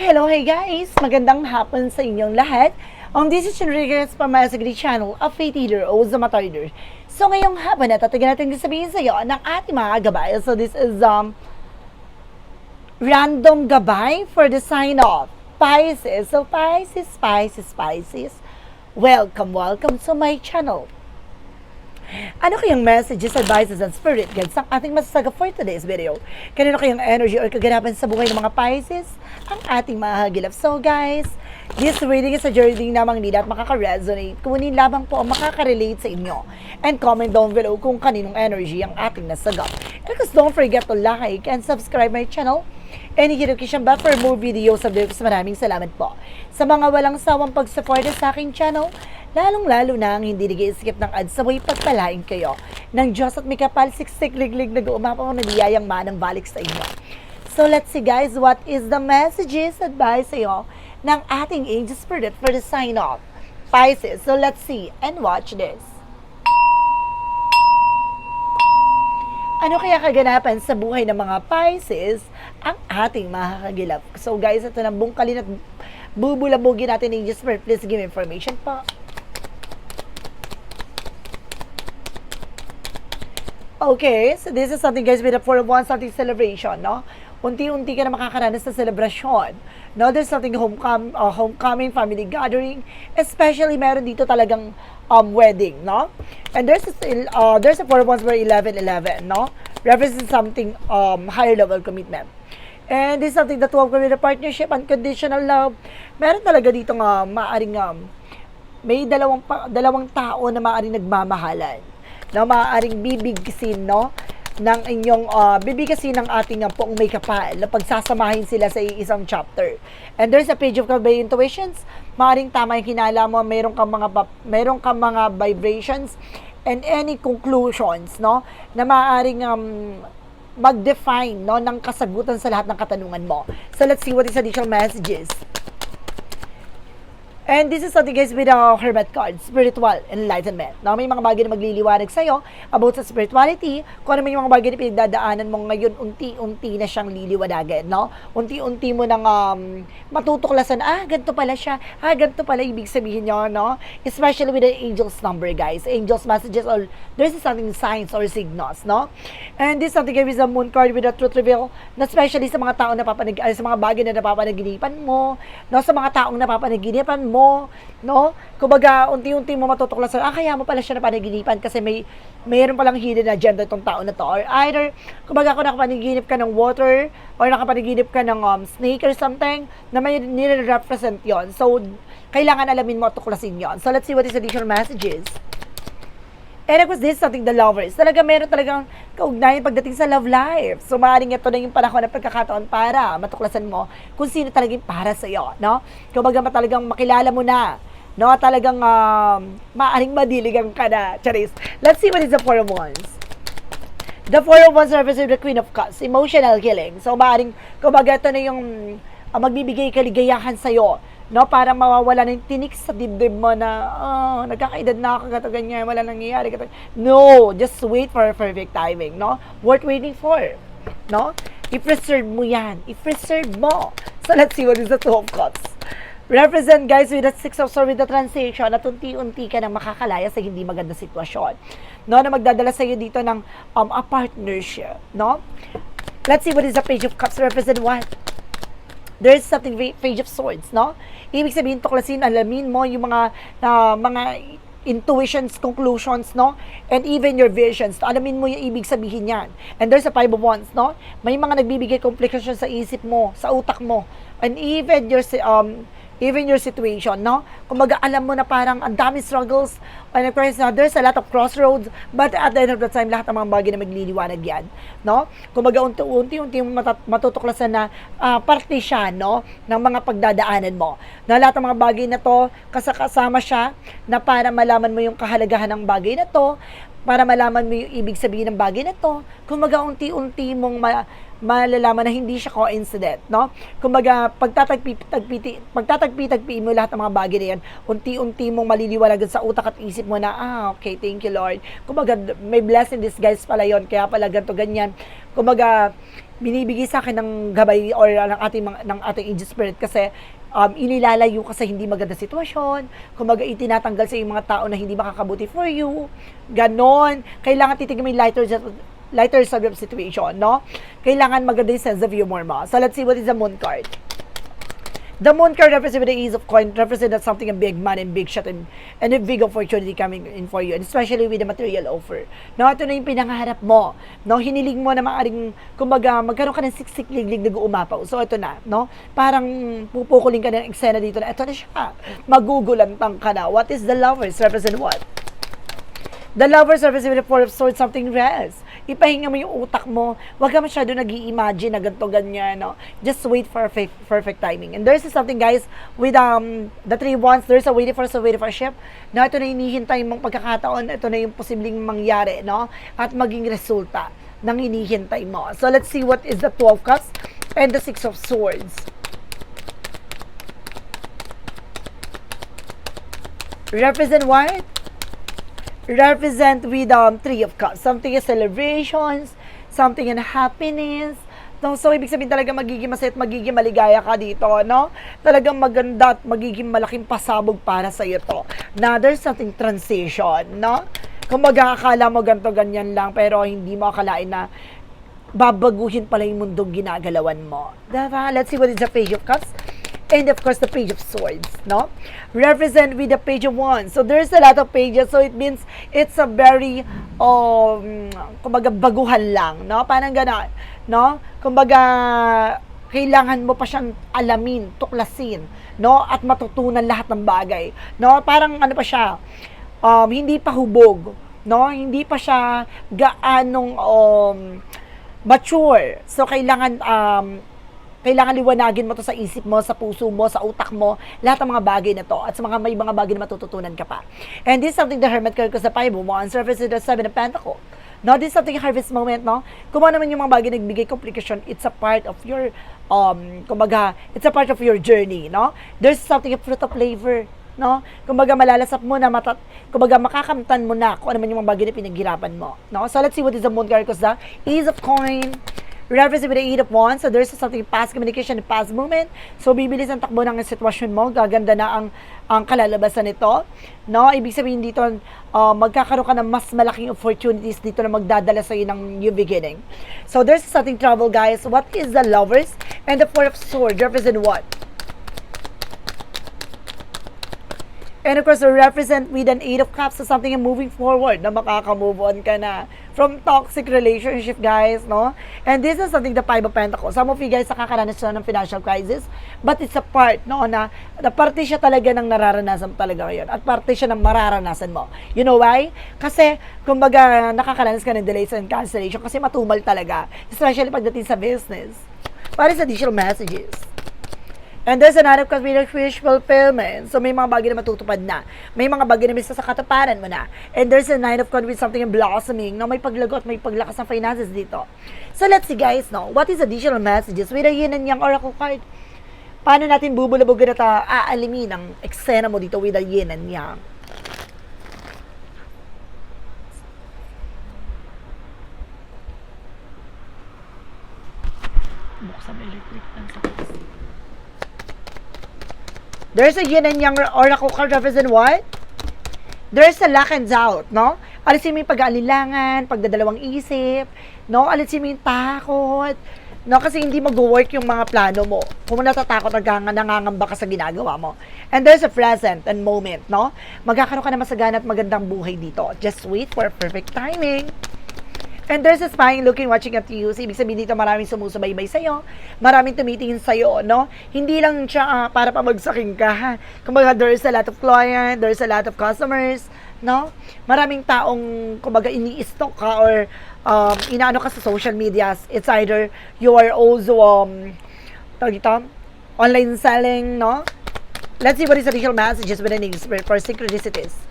Hello, hey guys! Magandang hapon sa inyong lahat. Um, this is Enriquez from my Sagri channel, a faith healer o Zamatarder. So ngayong hapon na tatagan natin sabihin sa iyo ng ating mga gabay. So this is um, random gabay for the sign of Pisces. So Pisces, Pisces, Pisces, welcome, welcome to my channel. Ano kayang messages, advices, and spirit guides ang ating masasaga for today's video? Kanino kayang energy or kaganapan sa buhay ng mga Pisces ang ating mahagilap? So guys, this reading is a journey namang hindi lahat makaka-resonate. Kunin lamang po ang makaka-relate sa inyo. And comment down below kung kaninong energy ang ating nasagap. And course, don't forget to like and subscribe my channel and hit notification bell for more videos of this. Maraming salamat po. Sa mga walang sawang pag-support sa aking channel, lalong-lalo na ang hindi nag-iisip ng ads sa way pagpalain kayo ng Diyos at may kapal siksik liglig na guumapaw na manang balik sa inyo. So let's see guys, what is the messages advice sa'yo ng ating angel spirit for the sign of Pisces. So let's see and watch this. Ano kaya kaganapan sa buhay ng mga Pisces ang ating makakagilap? So guys, ito na bungkalin at bubulabugin natin ng angel. Please give information pa. Okay, so this is something guys with a for one something celebration, no? Unti-unti ka na makakaranas sa celebration. No, there's something homecom uh, homecoming, family gathering, especially meron dito talagang um, wedding, no? And there's a, uh, there's a for ones where 11-11, no? Represents something um, higher level commitment. And this is something that will with a partnership, unconditional love. Meron talaga dito nga maaring um, may dalawang dalawang tao na maaring nagmamahalan na maaaring bibigsin no ng inyong uh, bibigkasin ng ating uh, poong may kapal na pagsasamahin sila sa isang chapter. And there's a page of Kabay Intuitions. Maaring tama yung kinala mo, meron kang mga meron kang mga vibrations and any conclusions no na maaaring um, mag-define no ng kasagutan sa lahat ng katanungan mo. So let's see what is additional messages. And this is something guys with a hermit card, spiritual enlightenment. No, may mga bagay na magliliwanag sa'yo about sa spirituality, kung ano may mga bagay na pinagdadaanan mo ngayon, unti-unti na siyang liliwanagin, no? Unti-unti mo nang um, matutuklasan, ah, ganito pala siya, ah, ganito pala ibig sabihin niyo, no? Especially with the angel's number, guys. Angels messages or there's something signs or signals, no? And this is something guys with a moon card with a truth reveal, na especially sa mga tao na papanig, ay, sa mga bagay na napapanaginipan mo, no? Sa mga taong napapanaginipan mo, no? Kumbaga, unti-unti mo matutuklasan, ah, kaya mo pala siya napanaginipan kasi may mayroon palang hidden agenda itong tao na to. Or either, kumbaga kung nakapanaginip ka ng water, or nakapanaginip ka ng um, snake or something, na may nire-represent yon So, kailangan alamin mo at tuklasin yon So, let's see what is additional messages. And of course, this is something the lovers. Talaga meron talagang kaugnayan pagdating sa love life. So, maaaring ito na yung panahon na pagkakataon para matuklasan mo kung sino talagang para sa iyo, no? Kumbaga talagang makilala mo na, no? Talagang um, maaaring madiligan ka na. Charis. Let's see what is the Four of Wands. The Four of Wands represents the Queen of Cups, emotional healing. So, maaaring, kumbaga ito na yung uh, magbibigay kaligayahan sa'yo no para mawawala ng tinik sa dibdib mo na oh, nagkakaedad na ako gato ganyan wala nangyayari gato. No just wait for perfect timing no? Worth waiting for no? I-preserve mo yan. I-preserve mo. So let's see what is the two of cups. Represent guys with the six of swords with the transition at unti-unti ka nang makakalaya sa hindi maganda sitwasyon no? Na magdadala sa iyo dito ng um, a partnership no? Let's see what is the page of cups. Represent what there's something page of swords, no? Ibig sabihin, tuklasin, alamin mo yung mga, na mga intuitions, conclusions, no? And even your visions. Alamin mo yung ibig sabihin yan. And there's a five of wands, no? May mga nagbibigay complication sa isip mo, sa utak mo. And even your, um, even your situation, no? Kumbaga, alam mo na parang ang dami struggles, and of course, uh, there's a lot of crossroads, but at the end of the time, lahat ng mga bagay na magliliwanag yan, no? Kumbaga, unti-unti mo matat- matutuklasan na uh, parte siya, no? Ng mga pagdadaanan mo. Na lahat ng mga bagay na to, kasakasama siya, na para malaman mo yung kahalagahan ng bagay na to, para malaman mo yung ibig sabihin ng bagay na to, kumbaga unti-unti mong ma- malalaman na hindi siya coincident, no? Kumbaga, pagtatagpi-tagpi pagtatagpi-tagpi mo lahat ng mga bagay na yan, unti-unti mong maliliwanagan sa utak at isip mo na, ah, okay, thank you Lord. Kumbaga, may blessing disguise pala yon kaya pala ganito, ganyan. Kumbaga, binibigay sa akin ng gabay or ng ating ng ating angel spirit kasi um, inilalayo ka sa hindi maganda sitwasyon, kumbaga itinatanggal sa yung mga tao na hindi makakabuti for you, ganon. Kailangan titignan mo yung lighter, lighter of situation, no? Kailangan maganda yung sense of humor mo. So let's see what is the moon card. The moon card represents the ease of coin represents something a big money and big shot and, and a big opportunity coming in for you and especially with the material offer. No, ito na yung pinangaharap mo. No, hiniling mo na maaring kumbaga magkaroon ka ng siksik liglig na umapaw. So ito na, no? Parang pupukuling ka ng eksena dito na ito na siya. Magugulantang ka na. What is the lovers represent what? The lovers represent the four of swords something rest. Ipahinga mo yung utak mo. Huwag ka masyado nag imagine na ganito, ganyan, no? Just wait for perfect, perfect timing. And there's something, guys, with um, the three wands, there's a waiting for a waiting for ship. Na ito na hinihintay mong pagkakataon, ito na yung posibleng mangyari, no? At maging resulta ng hinihintay mo. So, let's see what is the 12 cups and the 6 of swords. Represent what? Represent with um, three of cups. Something is celebrations, something in happiness. No, so, ibig sabihin talaga magiging masaya at magiging maligaya ka dito, no? Talagang maganda at magiging malaking pasabog para sa iyo to. Na there's something transition, no? Kung akala mo ganito, ganyan lang, pero hindi mo akalain na babaguhin pala yung mundong ginagalawan mo. Diba? Let's see what is the page of cups and of course the page of swords no represent with the page of wands so there's a lot of pages so it means it's a very um kumbaga baguhan lang no parang gano'n no kumbaga kailangan mo pa siyang alamin, tuklasin, no? At matutunan lahat ng bagay, no? Parang ano pa siya, um, hindi pa hubog, no? Hindi pa siya gaanong um, mature. So, kailangan um, kailangan liwanagin mo to sa isip mo, sa puso mo, sa utak mo, lahat ng mga bagay na to. At sa mga may mga bagay na matututunan ka pa. And this is something the Hermit ko sa Five Wands, surface the Seven of Pentacles. No, this is something harvest moment, no? Kung ano naman yung mga bagay na nagbigay complication, it's a part of your, um, kumbaga, it's a part of your journey, no? There's something, a fruit of flavor, no? Kumbaga malalasap mo na matat kumbaga makakamtan mo na kung ano man yung mga bagay na pinaghirapan mo, no? So let's see what is the moon card ko sa Ace of Coin, reference with the eight of wands. So, there's something past communication and past movement. So, bibilis ang takbo ng sitwasyon mo. Gaganda na ang, ang kalalabasan nito. No? Ibig sabihin dito, uh, magkakaroon ka ng mas malaking opportunities dito na magdadala sa iyo ng new beginning. So, there's something trouble, guys. What is the lovers? And the four of swords represent what? And of course, represent with an eight of cups so something moving forward na makaka-move on ka na from toxic relationship, guys, no? And this is something the five of pentacles. Some of you guys nakakaranas na ng financial crisis, but it's a part, no, na, na parte siya talaga ng nararanasan talaga ngayon at parte siya ng mararanasan mo. You know why? Kasi, kumbaga, nakakaranas ka ng delays and cancellation kasi matumal talaga. Especially pagdating sa business. Para sa additional messages. And there's another cause with wish fulfillment. So, may mga bagay na matutupad na. May mga bagay na bisa sa katuparan mo na. And there's a nine of coins with something in blossoming. No, may paglagot, may paglakas ng finances dito. So, let's see guys, no, what is additional messages with a yin and yang oracle card? Paano natin bubulabugin at uh, aalimin ang eksena mo dito with a yin and yang? Buksan mo electric fan sa There's a yin and yang oracle card represent what? There's a luck and doubt, no? Alisin mo yung pag-aalilangan, pagdadalawang isip, no? Alisin mo yung takot, no? Kasi hindi mag-work yung mga plano mo. Kung natatakot at nangangamba ka sa ginagawa mo. And there's a present and moment, no? Magkakaroon ka na masagana at magandang buhay dito. Just wait for perfect timing. And there's a spying looking, watching at you. So, ibig sabihin dito, maraming sumusubaybay sa'yo. Maraming tumitingin sa'yo, no? Hindi lang siya uh, para pamagsakin ka? Kumbaga, there's a lot of client, there's a lot of customers, no? Maraming taong, kumbaga, ini-stock ka or um, inaano ka sa social media. It's either you are also, um, tawag ito, online selling, no? Let's see what is additional messages with the names for synchronicities.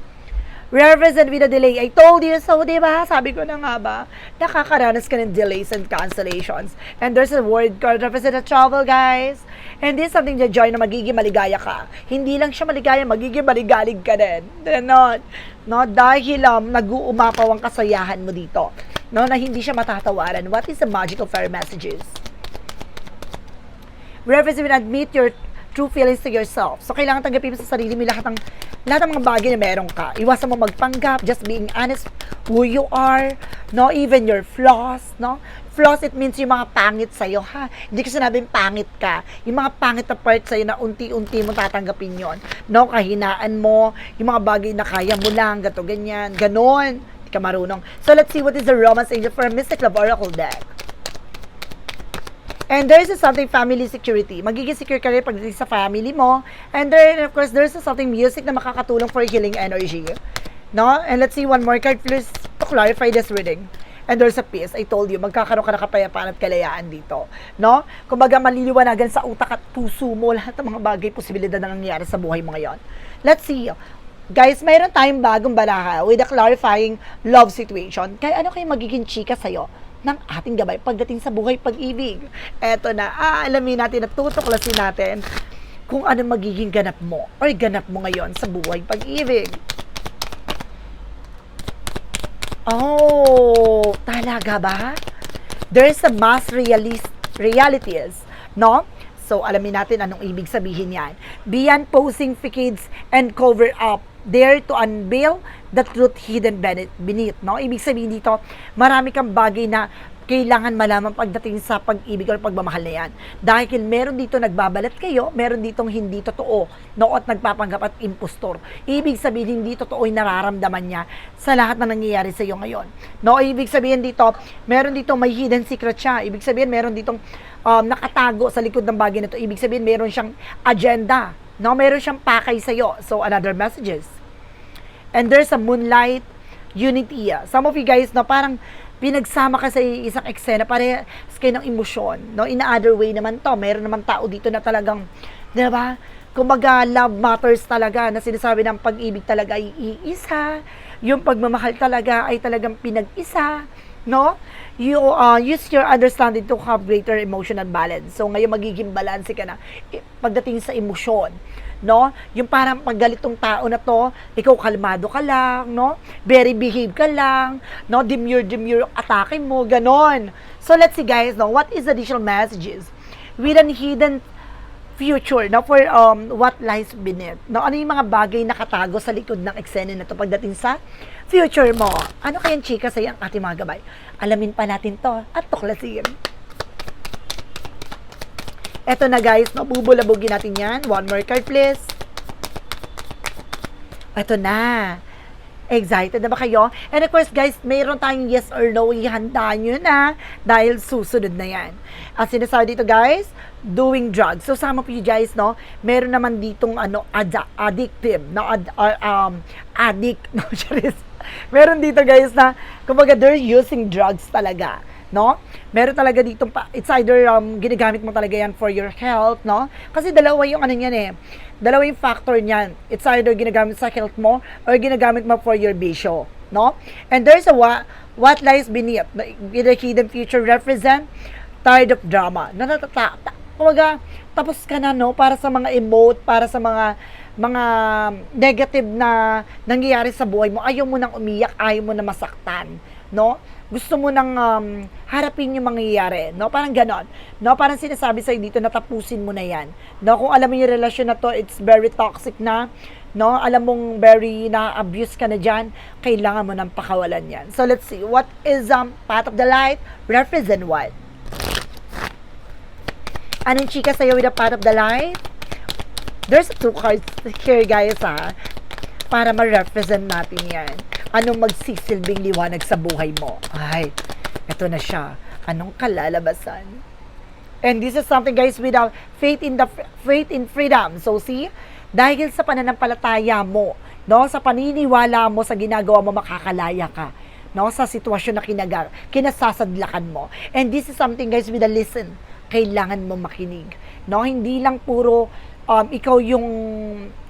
Represent with a delay. I told you so, di ba? Sabi ko na nga ba, nakakaranas ka ng delays and cancellations. And there's a word called represent a travel, guys. And this is something that joy na magiging maligaya ka. Hindi lang siya maligaya, magiging maligalig ka din. Ganon. No, dahil um, nag-uumapaw ang kasayahan mo dito. No, na hindi siya matatawaran. What is the magical fairy messages? reference will admit your true feelings to yourself. So, kailangan tanggapin mo sa sarili mo lahat ng, lahat ng mga bagay na meron ka. Iwasan mo magpanggap, just being honest who you are, no? Even your flaws, no? Flaws, it means yung mga pangit sa'yo, ha? Hindi ko sinabing pangit ka. Yung mga pangit na part sa'yo na unti-unti mo tatanggapin yon No? Kahinaan mo, yung mga bagay na kaya mo lang, gato, ganyan, ganon. Hindi ka marunong. So, let's see what is the Romance Angel for a Mystic Love Oracle deck. And there is something family security. Magiging secure ka rin pagdating sa family mo. And then, of course, there's something music na makakatulong for healing energy. No? And let's see one more card, please, to clarify this reading. And there's a peace. I told you, magkakaroon ka ng kapayapaan at kalayaan dito. No? Kumbaga, maliliwanagan sa utak at puso mo lahat ng mga bagay, posibilidad na nangyayari sa buhay mo ngayon. Let's see. Guys, mayroon tayong bagong balaha with a clarifying love situation. Kaya ano kayo magiging chika sa'yo? Ng ating gabay pagdating sa buhay pag-ibig. Eto na, aalamin natin at tutuklasin natin kung ano magiging ganap mo or ganap mo ngayon sa buhay pag-ibig. Oh, talaga ba? There is a mass realist, realities, no? So, alamin natin anong ibig sabihin yan. Beyond posing facades and cover up, dare to unveil the truth hidden beneath, no? Ibig sabihin dito, marami kang bagay na kailangan malaman pagdating sa pag-ibig o pagmamahal na yan. Dahil meron dito nagbabalat kayo, meron ditong hindi totoo, no, at nagpapanggap at impostor. Ibig sabihin, hindi totoo yung nararamdaman niya sa lahat na nangyayari sa iyo ngayon. No, ibig sabihin dito, meron dito may hidden secret siya. Ibig sabihin, meron ditong um, nakatago sa likod ng bagay na to. Ibig sabihin, meron siyang agenda. No, meron siyang pakay sa iyo. So, another messages. And there's a moonlight unity. ah. Some of you guys, no, parang pinagsama ka sa isang eksena, parehas kayo ng emosyon. No? In other way naman to, meron naman tao dito na talagang, di ba? Kumbaga, love matters talaga, na sinasabi ng pag-ibig talaga ay iisa, yung pagmamahal talaga ay talagang pinag-isa, no? You uh, use your understanding to have greater emotional balance. So, ngayon magiging balance ka na eh, pagdating sa emosyon no? Yung parang paggalit tong tao na to, ikaw kalmado ka lang, no? Very behave ka lang, no? Demure, demure atake mo, ganon. So let's see guys, no? What is additional messages? With an hidden future, no? For um, what lies beneath. No? Ano yung mga bagay na katago sa likod ng eksena na to pagdating sa future mo? Ano kayang chika sa ang ating mga gabay? Alamin pa natin to at tuklasin. Eto na guys, no, bubulabugin natin yan. One more card please. Eto na. Excited na ba kayo? And of course guys, mayroon tayong yes or no, ihanda nyo na dahil susunod na yan. At sinasabi dito guys, doing drugs. So some of you guys, no, meron naman ditong ano, ad- addictive, no, ad- uh, um, addict, no, meron dito guys na, kumbaga they're using drugs talaga no? Meron talaga dito pa, it's either um, ginagamit mo talaga yan for your health, no? Kasi dalawa yung ano niyan eh. Dalawa yung factor niyan. It's either ginagamit sa health mo or ginagamit mo for your bisyo, no? And there's a what, what lies beneath. The hidden future represent tired of drama. Natatata. Kumaga, tapos ka na, no? Para sa mga emote, para sa mga mga negative na nangyayari sa buhay mo. Ayaw mo nang umiyak, ayaw mo na masaktan, no? Gusto mo nang um, harapin yung mangyayari, no? Parang ganon. No? Parang sinasabi sa'yo dito, natapusin mo na yan. No? Kung alam mo yung relasyon na to, it's very toxic na, no? Alam mong very na-abuse ka na dyan, kailangan mo nang pakawalan yan. So, let's see. What is um, Path of the Light? Represent what? Anong chika sa'yo with the Path of the Light? There's two cards here, guys, ha? Para ma-represent natin yan anong magsisilbing liwanag sa buhay mo? Ay, eto na siya. Anong kalalabasan? And this is something guys without faith in the faith in freedom. So see, dahil sa pananampalataya mo, no, sa paniniwala mo sa ginagawa mo makakalaya ka, no, sa sitwasyon na kinagar, kinasasadlakan mo. And this is something guys with a listen. Kailangan mo makinig. No, hindi lang puro um, ikaw yung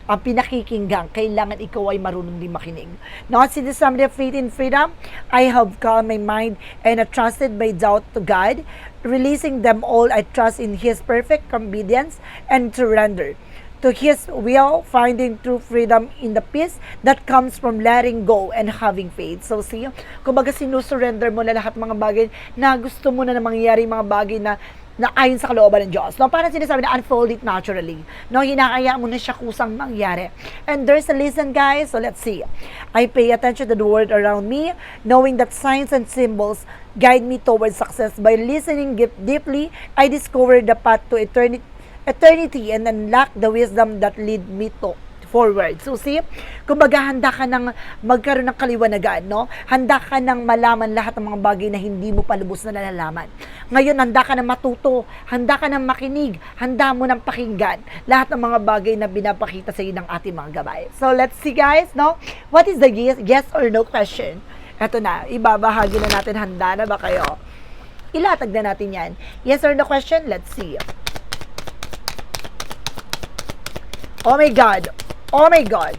ang pinakikinggan, kailangan ikaw ay marunong din makinig. No, sinasabi na faith in freedom, I have calmed my mind and I trusted my doubt to God. Releasing them all, I trust in His perfect obedience and surrender to His will, finding true freedom in the peace that comes from letting go and having faith. So, see, kumbaga sinusurrender mo na lahat mga bagay na gusto mo na na mangyari, mga bagay na na ayon sa kalooban ng Diyos. No, parang sinasabi na unfold it naturally. No, hinakaya mo na siya kusang mangyari. And there's a lesson, guys. So, let's see. I pay attention to the world around me, knowing that signs and symbols guide me towards success. By listening deep- deeply, I discover the path to eternity eternity and unlock the wisdom that lead me to forward. So see, kumbaga handa ka ng magkaroon ng kaliwanagan, no? Handa ka ng malaman lahat ng mga bagay na hindi mo palubos na nalalaman. Ngayon, handa ka ng matuto, handa ka ng makinig, handa mo ng pakinggan lahat ng mga bagay na binapakita sa iyo ng ating mga gabay. So let's see guys, no? What is the yes, yes or no question? Ito na, ibabahagi na natin, handa na ba kayo? Ilatag na natin yan. Yes or no question? Let's see. Oh my God. Oh my God.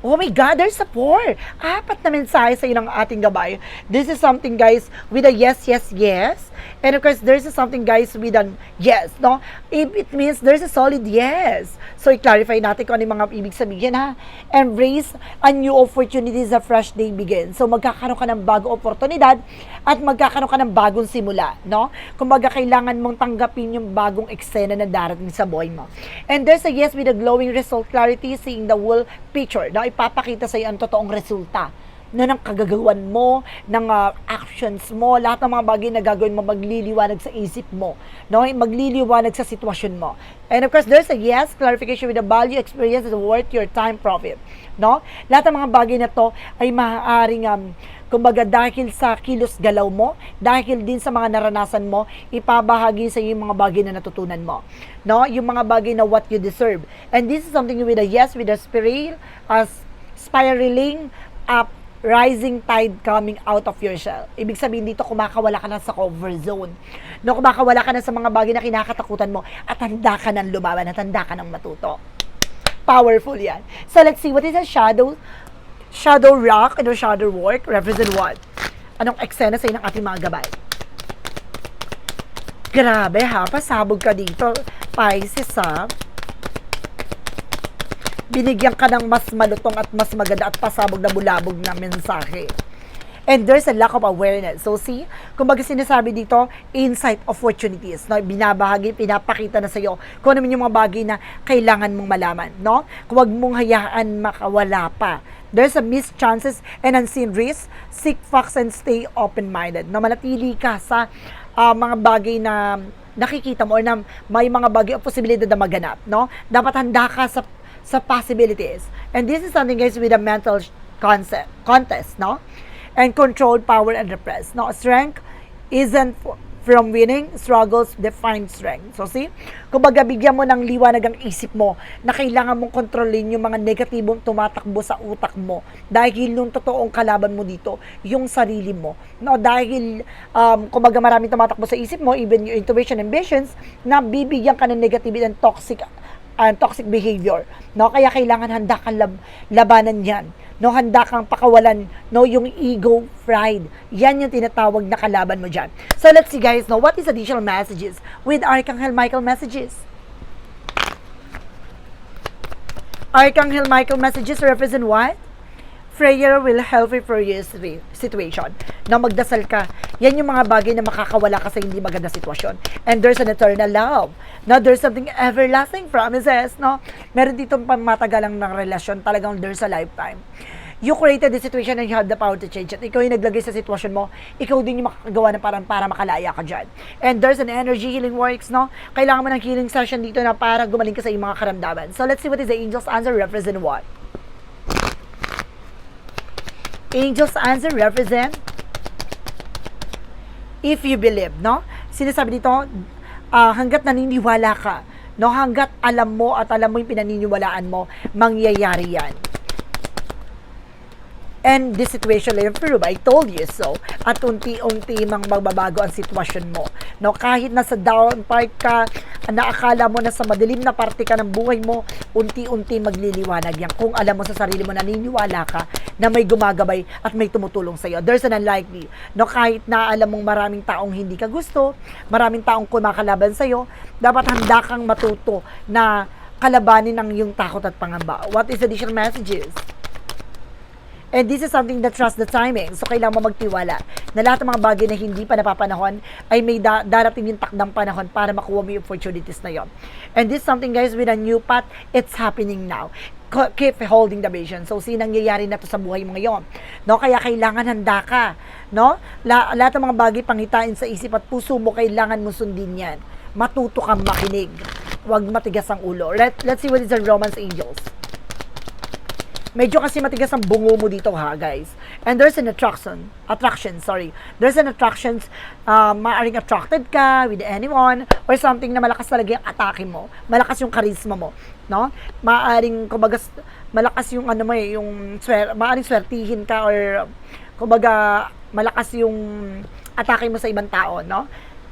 Oh my God, there's a four. Apat na mensahe sa ng ating gabay. This is something, guys, with a yes, yes, yes. And of course, there's something, guys, with an yes, no? It, it means there's a solid yes. So, i-clarify natin kung ano mga ibig sabihin, ha? Embrace a new opportunities, a fresh day begins. So, magkakaroon ka ng bagong oportunidad at magkakaroon ka ng bagong simula, no? Kumbaga, kailangan mong tanggapin yung bagong eksena na darating sa buhay mo. And there's a yes with a glowing result clarity, seeing the whole picture, no? Ipapakita sa iyo ang totoong resulta no, ng kagagawan mo, ng ah, actions mo, lahat ng mga bagay na gagawin mo, magliliwanag sa isip mo, no? magliliwanag sa sitwasyon mo. And of course, there's a yes, clarification with the value, experience, is worth your time, profit. No? Lahat ng mga bagay na to ay maaaring um, kumbaga dahil sa kilos galaw mo, dahil din sa mga naranasan mo, ipabahagi sa iyo yung mga bagay na natutunan mo. No? Yung mga bagay na what you deserve. And this is something with a yes, with a spiral, as spiraling up rising tide coming out of your shell. Ibig sabihin dito, kumakawala ka na sa cover zone. No, kumakawala ka na sa mga bagay na kinakatakutan mo at handa ka ng lumaban at handa ka ng matuto. Powerful yan. So let's see, what is a shadow? Shadow rock and shadow work represent what? Anong eksena sa ng ating mga gabay? Grabe ha, pasabog ka dito. Pisces ha. Binigyan ka ng mas malutong at mas maganda at pasabog na bulabog na mensahe. And there's a lack of awareness. So see, kumbaga sinasabi dito, insight opportunities. No? Binabahagi, pinapakita na sa iyo kung ano yung mga bagay na kailangan mong malaman. No? Huwag mong hayaan makawala pa. There's a missed chances and unseen risks. Seek facts and stay open-minded. Na manatili ka sa ah, mga bagay na nakikita mo or na may mga bagay o posibilidad na maganap. No? Dapat handa ka sa sa possibilities. And this is something guys with a mental concept contest, no? And controlled power and repress. No, strength isn't from winning, struggles define strength. So see, kumbaga bigyan mo ng liwanag ang isip mo na kailangan mong kontrolin yung mga negatibong tumatakbo sa utak mo dahil yung totoong kalaban mo dito, yung sarili mo. No, dahil um, kumbaga maraming tumatakbo sa isip mo, even your intuition ambitions, na bibigyan ka ng negativity and toxic and toxic behavior. No, kaya kailangan handa kang lab- labanan 'yan. No, handa kang pakawalan no yung ego, pride. Yan yung tinatawag na kalaban mo diyan. So let's see guys, no, what is additional messages with Archangel Michael messages? Archangel Michael messages represent what? Prayer will help you for your situa- situation. Na magdasal ka. Yan yung mga bagay na makakawala ka sa hindi maganda sitwasyon. And there's an eternal love. No, there's something everlasting promises, no? Meron dito pamatagalang ng relasyon, talagang there's a lifetime. You created the situation and you have the power to change it. Ikaw yung naglagay sa sitwasyon mo, ikaw din yung makakagawa ng parang para makalaya ka dyan. And there's an energy healing works, no? Kailangan mo ng healing session dito na para gumaling ka sa iyong mga karamdaman. So let's see what is the angel's answer represent what? Angel's answer represent if you believe, no? Sinasabi dito, ah, hanggat naniniwala ka, no? Hanggat alam mo at alam mo yung pinaniniwalaan mo, mangyayari yan. And this situation will improve. I told you so. At unti-unti mang magbabago ang sitwasyon mo. No, kahit nasa down part ka, na akala mo na sa madilim na parte ka ng buhay mo, unti-unti magliliwanag yan. Kung alam mo sa sarili mo, naniniwala ka na may gumagabay at may tumutulong sa'yo. There's an unlikely. No, kahit na alam mong maraming taong hindi ka gusto, maraming taong kumakalaban sa'yo, dapat handa kang matuto na kalabanin ang iyong takot at pangamba. What is additional messages? And this is something that trust the timing. So, kailangan mo magtiwala na lahat ng mga bagay na hindi pa napapanahon ay may da- darating yung takdang panahon para makuha mo yung opportunities na yon. And this is something, guys, with a new path, it's happening now. Keep holding the vision. So, sinang nangyayari na to sa buhay mo ngayon. No? Kaya kailangan handa ka. No? La- lahat ng mga bagay pangitain sa isip at puso mo, kailangan mo sundin yan. Matuto kang makinig. Huwag matigas ang ulo. Let, let's see what is the Romance Angels. Medyo kasi matigas ang bungo mo dito ha, guys. And there's an attraction. Attraction, sorry. There's an attraction, uh, maaaring attracted ka with anyone or something na malakas talaga yung atake mo. Malakas yung charisma mo. No? Maaaring, kumbaga, malakas yung ano mo eh, yung swer, maaaring swertihin ka or kumbaga, malakas yung atake mo sa ibang tao, no?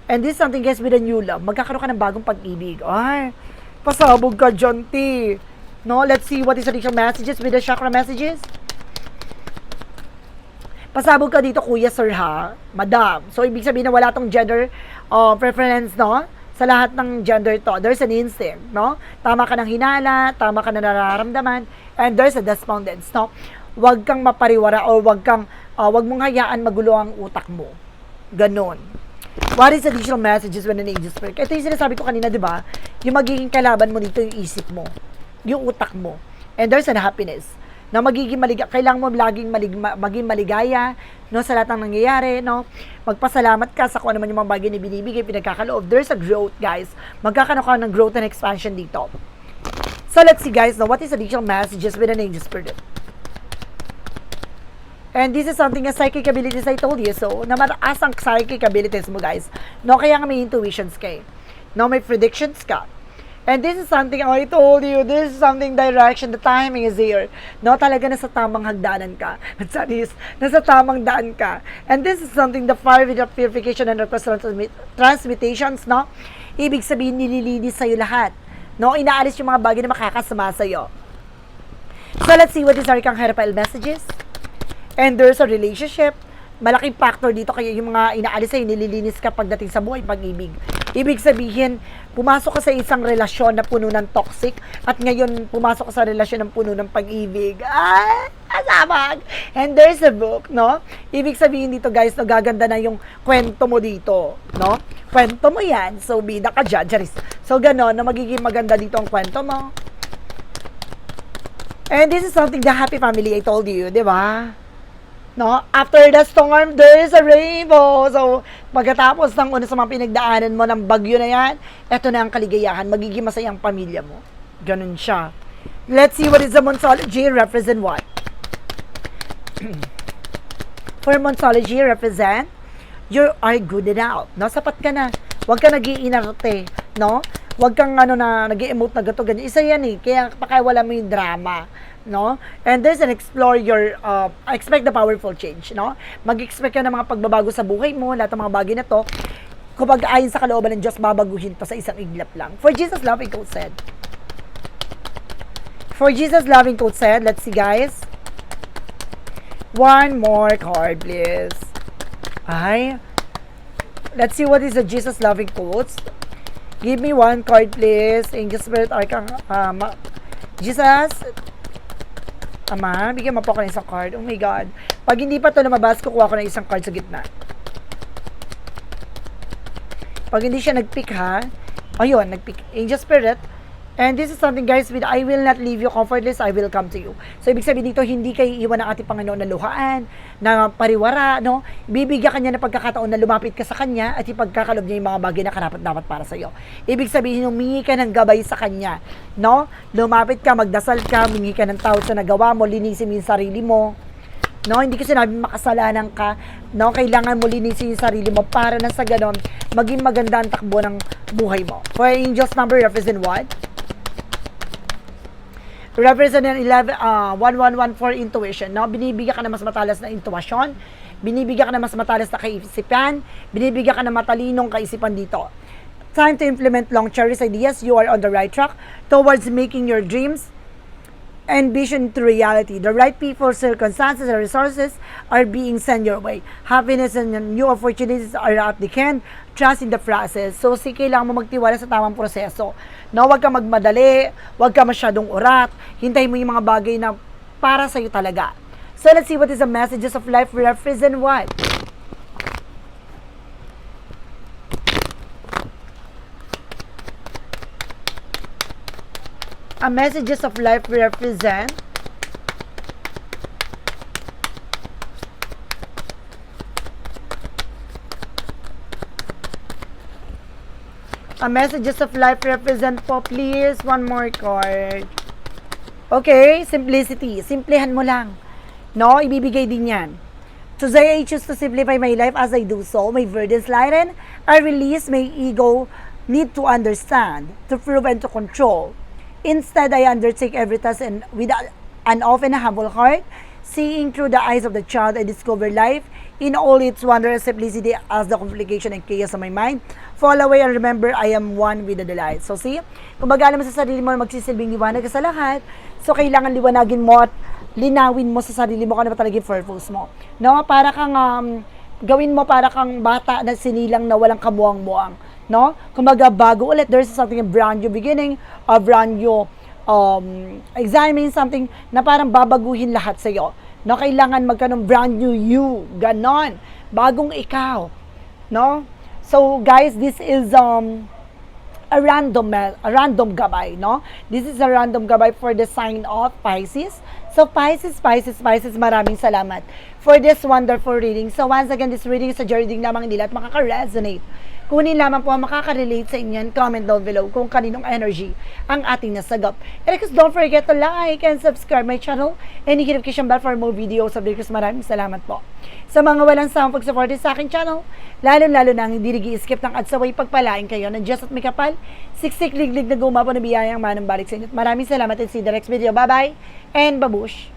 And this is something, guys, with a new love. Magkakaroon ka ng bagong pag-ibig. Ay, pasabog ka dyan, ti. No, let's see what is additional messages with the chakra messages. Pasabog ka dito, kuya, sir, ha? Madam. So, ibig sabihin na wala tong gender uh, preference, no? Sa lahat ng gender to. There's an instinct, no? Tama ka ng hinala, tama ka na nararamdaman, and there's a despondence, no? Huwag kang mapariwara o huwag kang, uh, huwag mong hayaan magulo ang utak mo. Ganon. What is additional messages when an angel speak? Ito yung sinasabi ko kanina, di ba? Yung magiging kalaban mo dito yung isip mo. Yung utak mo. And there's an happiness na magiging maligaya. Kailangan mo laging malig, ma- maging maligaya no, sa lahat ng nangyayari. No? Magpasalamat ka sa kung ano man yung mga bagay na binibigay, pinagkakaloob. There's a growth, guys. Magkakaroon ka ng growth and expansion dito. So let's see, guys, no, what is additional messages with an angel spirit? And this is something as psychic abilities I told you. So, na mataas ang psychic abilities mo, guys. No, kaya nga may intuitions ka eh. No, may predictions ka. And this is something I told you, this is something direction, the timing is here. No, talaga nasa tamang hagdanan ka. At sanis, nasa tamang daan ka. And this is something the fire with purification and request transmutations, no? Ibig sabihin, nililinis sa'yo lahat. No, inaalis yung mga bagay na makakasama sa'yo. So, let's see what is our Kang messages and there's a relationship, malaking factor dito kaya yung mga inaalis sa'yo, nililinis ka pagdating sa buhay pag-ibig. Ibig sabihin, pumasok ka sa isang relasyon na puno ng toxic at ngayon pumasok ka sa relasyon ng puno ng pag-ibig. Ah, asabag! And there's a book, no? Ibig sabihin dito guys, nagaganda na yung kwento mo dito, no? Kwento mo yan, so bida ka dyan, charis. So ganon, na magiging maganda dito ang kwento mo. And this is something the happy family I told you, di ba? No? After the storm, there is a rainbow. So, pagkatapos ng una sa mga pinagdaanan mo ng bagyo na yan, eto na ang kaligayahan. Magiging masayang pamilya mo. Ganun siya. Let's see what is the Monsology represent what? For Monsology represent, you are good enough. No? Sapat ka na. Huwag ka nag-iinarte. No? Huwag kang ano na nag-emote na gato ganyan. Isa yan eh. Kaya pakiwala mo yung drama no? And there's an explore your, uh, expect the powerful change, no? Mag-expect ka ng mga pagbabago sa buhay mo, lahat ng mga bagay na to, kapag ayon sa kalooban ng Diyos, babaguhin to sa isang iglap lang. For Jesus loving code said. For Jesus loving code said, let's see guys. One more card, please. Ay. Let's see what is the Jesus loving quotes. Give me one card, please. Angel Spirit Archang, um, Jesus, Ama, bigyan mo po ako ng isang card. Oh my God. Pag hindi pa to lumabas, kukuha ko ng isang card sa gitna. Pag hindi siya nag-pick ha, ayun, nag-pick. Angel Spirit. And this is something guys, with I will not leave you comfortless, I will come to you. So, ibig sabihin dito, hindi kayo iwan ng ating Panginoon na luhaan, na pariwara, no? Bibigyan kanya ng pagkakataon na lumapit ka sa kanya at ipagkakalob niya yung mga bagay na karapat dapat para sa iyo. Ibig sabihin, humingi ka ng gabay sa kanya, no? Lumapit ka, magdasal ka, humingi ka ng tawad sa nagawa mo, linisin mo yung sarili mo, No, hindi ko sinabing makasalanan ka. No, kailangan mo linisin yung sarili mo para na sa ganon, maging maganda ang takbo ng buhay mo. For angels number represent what? Represent an 11, uh, 1114 intuition. No? Binibigyan ka ng mas matalas na intuition. Binibigyan ka ng mas matalas na kaisipan. Binibigyan ka ng matalinong kaisipan dito. Time to implement long cherished ideas. You are on the right track towards making your dreams and vision to reality. The right people, circumstances, and resources are being sent your way. Happiness and new opportunities are at the hand. Trust in the process. So, si kailangan mo magtiwala sa tamang proseso. No, wag ka magmadali, wag ka masyadong urat. Hintayin mo yung mga bagay na para sa'yo talaga. So, let's see what is the messages of life represent what? A messages of life represent A messages of life represent po, please. One more card. Okay, simplicity. Simplihan mo lang. No, ibibigay din yan. Today, I choose to simplify my life as I do so. My burdens lighten. I release my ego need to understand, to prove, and to control. Instead, I undertake every task and with an often humble heart, seeing through the eyes of the child, I discover life in all its wonder and simplicity as the complication and chaos of my mind. Fall away and remember, I am one with the delight. So see, kumbaga naman sa sarili mo magsisilbing liwanag ka sa lahat, so kailangan liwanagin mo at linawin mo sa sarili mo kung ano ba talaga yung purpose mo. No? Para kang, um, gawin mo para kang bata na sinilang na walang kamuang-muang. No? Kumbaga, bago ulit, there's something a brand new beginning, a brand new um, examining something na parang babaguhin lahat sa'yo. No? Kailangan magkaroon brand new you. Ganon. Bagong ikaw. No? So, guys, this is um, a random a random gabay, no? This is a random gabay for the sign of Pisces. So Pisces, Pisces, Pisces, maraming salamat for this wonderful reading. So once again, this reading is a reading lamang nila at makaka-resonate. Kunin lamang po ang makaka-relate sa inyo. Comment down below kung kaninong energy ang ating nasagap. And of don't forget to like and subscribe my channel and hit notification bell for more videos. Sabi ko, maraming salamat po. Sa mga walang sawang pag-support sa aking channel, lalo-lalo na ang hindi nag-skip ng ads away pagpalain kayo ng Diyos at may kapal, siksik liglig na gumapo na biyayang manang balik sa inyo. Maraming salamat and see the next video. Bye-bye and babush!